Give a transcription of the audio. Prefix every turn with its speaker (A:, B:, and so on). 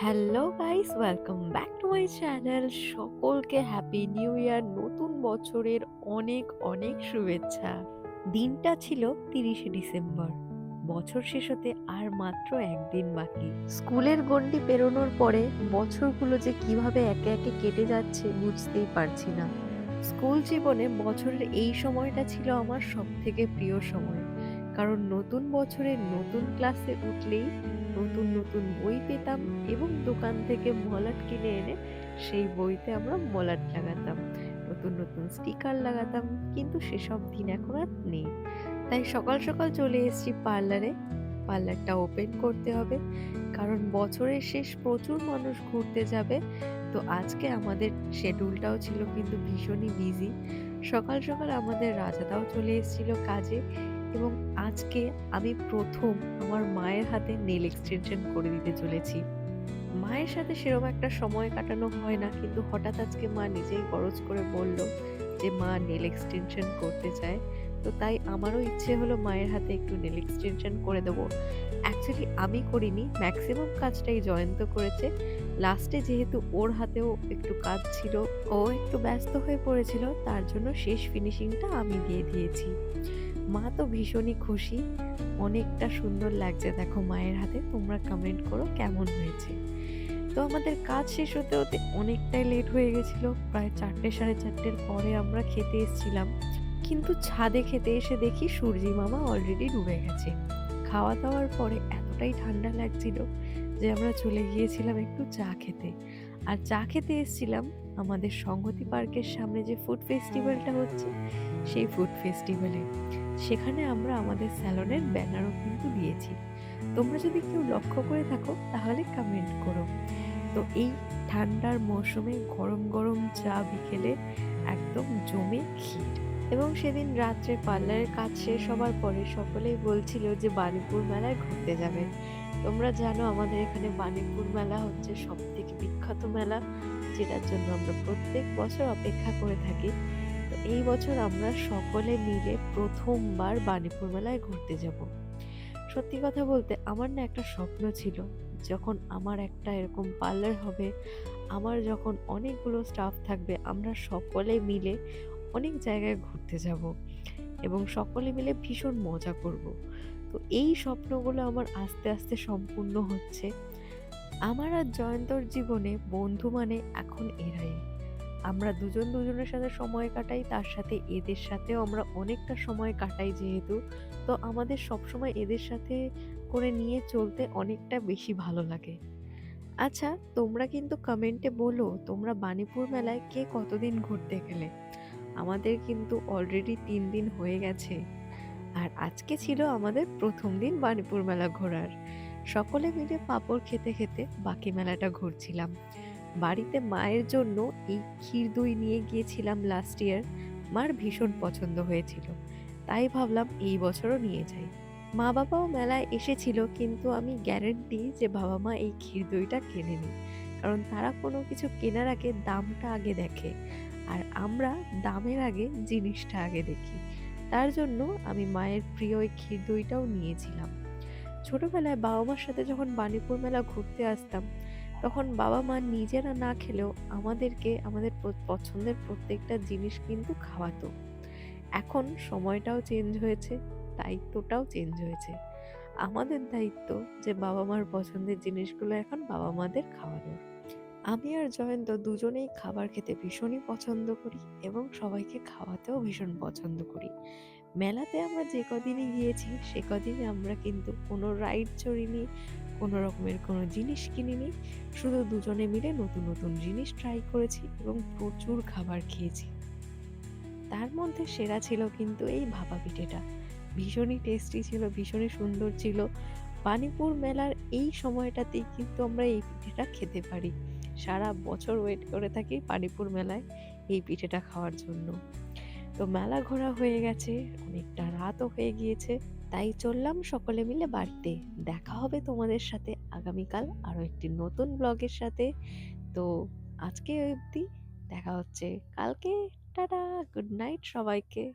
A: Hello guys, welcome back to my channel. সকলকে happy new year, নতুন বছরের অনেক অনেক শুভেচ্ছা। দিনটা ছিল তিরিশে ডিসেম্বর। বছর শেষ হতে আর মাত্র একদিন বাকি। স্কুলের গণ্ডি পেরোনোর পরে বছরগুলো যে কীভাবে একে একে কেটে যাচ্ছে বুঝতেই পারছি না। স্কুল জীবনে বছরের এই সময়টা ছিল আমার সব থেকে প্রিয় সময়। কারণ নতুন বছরের নতুন ক্লাসে উঠলেই নতুন নতুন বই পেতাম এবং দোকান থেকে মলাট কিনে এনে সেই বইতে আমরা মলাট লাগাতাম, নতুন নতুন স্টিকার লাগাতাম, কিন্তু সেসব দিন এখন আর নেই। তাই সকাল সকাল চলে এসেছি পার্লারে। পার্লারটা ওপেন করতে হবে, কারণ বছরের শেষ প্রচুর মানুষ ঘুরতে যাবে। তো আজকে আমাদের শেডিউলটাও ছিল কিন্তু ভীষণই বিজি সকাল সকাল আমাদের রাজাদাও চলে এসেছিল কাজে এবং আজকে আমি প্রথম আমার মায়ের হাতে নেল এক্সটেনশন করে দিতে চলেছি। মায়ের সাথে সেরকম একটা সময় কাটানো হয় না, কিন্তু হঠাৎ আজকে মা নিজেই গরজ করে বলল যে, মা নেল এক্সটেনশন করতে চায়। তো তাই আমারও ইচ্ছে হলো মায়ের হাতে একটু নেল এক্সটেনশন করে দেবো। অ্যাকচুয়ালি আমি করিনি ম্যাক্সিমাম কাজটাই জয়ন্ত করেছে। লাস্টে যেহেতু ওর হাতেও একটু কাজ ছিল, ও একটু ব্যস্ত হয়ে পড়েছিল, তার জন্য শেষ ফিনিশিংটা আমি দিয়ে দিয়েছি। মা তো ভীষণই খুশি। অনেকটা সুন্দর লাগছে দেখো মায়ের হাতে। তোমরা কমেন্ট করো কেমন হয়েছে। তো আমাদের কাজ শেষ হতে হতে অনেকটাই লেট হয়ে গেছিল। প্রায় চারটে, সাড়ে চারটের পরে আমরা খেতে এসেছিলাম। কিন্তু ছাদে খেতে এসে দেখি সূর্যি মামা অলরেডি ডুবে গেছে। খাওয়া দাওয়ার পরে এতটাই ঠান্ডা লাগছিল যে আমরা চলে গিয়েছিলাম একটু চা খেতে। আর চা খেতে এসেছিলাম আমাদের সংহতি পার্কের সামনে যে ফুড ফেস্টিভ্যালটা হচ্ছে, সেই ফুড ফেস্টিভ্যালে সেখানে আমরা আমাদের স্যালনের ব্যানারও কিন্তু দিয়েছি। তোমরা যদি কেউ লক্ষ্য করে থাকো, তাহলে কমেন্ট করো। তো এই ঠান্ডার মৌসুমে গরম গরম চা বিকেলে একদম জমে ক্ষীর। এবং সেদিন রাত্রে পার্লারের কাজ শেষ হবার পরে সকলেই বলছিল যে বাণীপুর মেলায় ঘুরতে যাবে। তোমরা জানো আমাদের এখানে বাণীপুর মেলা হচ্ছে সব থেকে বিখ্যাত মেলা। যেটার জন্য আমরা প্রত্যেক বছর অপেক্ষা করে থাকি। তো এই বছর আমরা সকলে মিলে প্রথমবার বাণীপুর মেলায় ঘুরতে যাব। সত্যি কথা বলতে আমার না একটা স্বপ্ন ছিল, যখন আমার একটা এরকম পার্লার হবে, আমার যখন অনেকগুলো স্টাফ থাকবে, আমরা সকলে মিলে অনেক জায়গায় ঘুরতে যাব এবং সকলে মিলে ভীষণ মজা করব। তো এই স্বপ্নগুলো আমার আস্তে আস্তে সম্পূর্ণ হচ্ছে। আমার আর জয়ন্তর জীবনে বন্ধু মানে এখন এরাই। আমরা দুজন দুজনের সাথে সময় কাটাই, তার সাথে এদের সাথেও আমরা অনেকটা সময় কাটাই যেহেতু। তো আমাদের সবসময় এদের সাথে করে নিয়ে চলতে অনেকটা বেশি ভালো লাগে। আচ্ছা তোমরা কিন্তু কমেন্টে বলো, তোমরা বাণীপুর মেলায় কে কতদিন ঘুরতে গেলে? আমাদের কিন্তু অলরেডি তিন দিন হয়ে গেছে। আর আজকে ছিল আমাদের প্রথম দিন বাণীপুর মেলা ঘোরার। সকলে মিলে পাঁপড় খেতে খেতে বাকি মেলাটা ঘুরছিলাম। বাড়িতে মায়ের জন্য এই ক্ষীর দই নিয়ে গিয়েছিলাম লাস্ট ইয়ার মার ভীষণ পছন্দ হয়েছিল। তাই ভাবলাম এই বছরও নিয়ে যাই। মা বাবাও মেলায় এসেছিল, কিন্তু আমি গ্যারেন্টি যে বাবা মা এই ক্ষীর দইটা কেনেনি। কারণ তারা কোনো কিছু কেনার আগে দামটা আগে দেখে। আর আমরা দামের আগে জিনিসটা আগে দেখি। তার জন্য আমি মায়ের প্রিয় ওই ক্ষীর দইটাও নিয়েছিলাম। ছোটবেলায় বাবা মার সাথে যখন বাণীপুর মেলা ঘুরতে আসতাম, তখন বাবা মা নিজেরা না খেলেও আমাদেরকে, আমাদের পছন্দের প্রত্যেকটা জিনিস কিন্তু খাওয়াতো। এখন সময়টাও চেঞ্জ হয়েছে, দায়িত্বটাও চেঞ্জ হয়েছে। আমাদের দায়িত্ব যে বাবা মার পছন্দের জিনিসগুলো এখন বাবা মাদের খাওয়ানোর। আমি আর জয়ন্ত দুজনেই খাবার খেতে ভীষণই পছন্দ করি এবং সবাইকে খাওয়াতেও ভীষণ পছন্দ করি। মেলাতে আমরা যে কদিনই গিয়েছি, সে কদিনে আমরা কিন্তু কোনো রাইড চড়িনি, কোনো রকমের কোনো জিনিস কিনিনি। শুধু দুজনে মিলে নতুন নতুন জিনিস ট্রাই করেছি এবং প্রচুর খাবার খেয়েছি। তার মধ্যে সেরা ছিল কিন্তু এই ভাপা পিঠেটা। ভীষণই টেস্টি ছিল, ভীষণই সুন্দর ছিল। পানিপুর মেলার এই সময়টাতেই কিন্তু আমরা এই পিঠেটা খেতে পারি। সারা বছর ওয়েট করে থাকি পানিপুর মেলায় এই পিঠেটা খাওয়ার জন্য। তো মেলা ঘোরা হয়ে গেছে, অনেকটা রাতও হয়ে গিয়েছে, তাই চললাম সকলে মিলে বাড়িতে। দেখা হবে তোমাদের সাথে আগামীকাল আরও একটি নতুন ব্লগের সাথে। তো আজকে অবধি, দেখা হচ্ছে কালকে। টাটা গুড নাইট সবাইকে।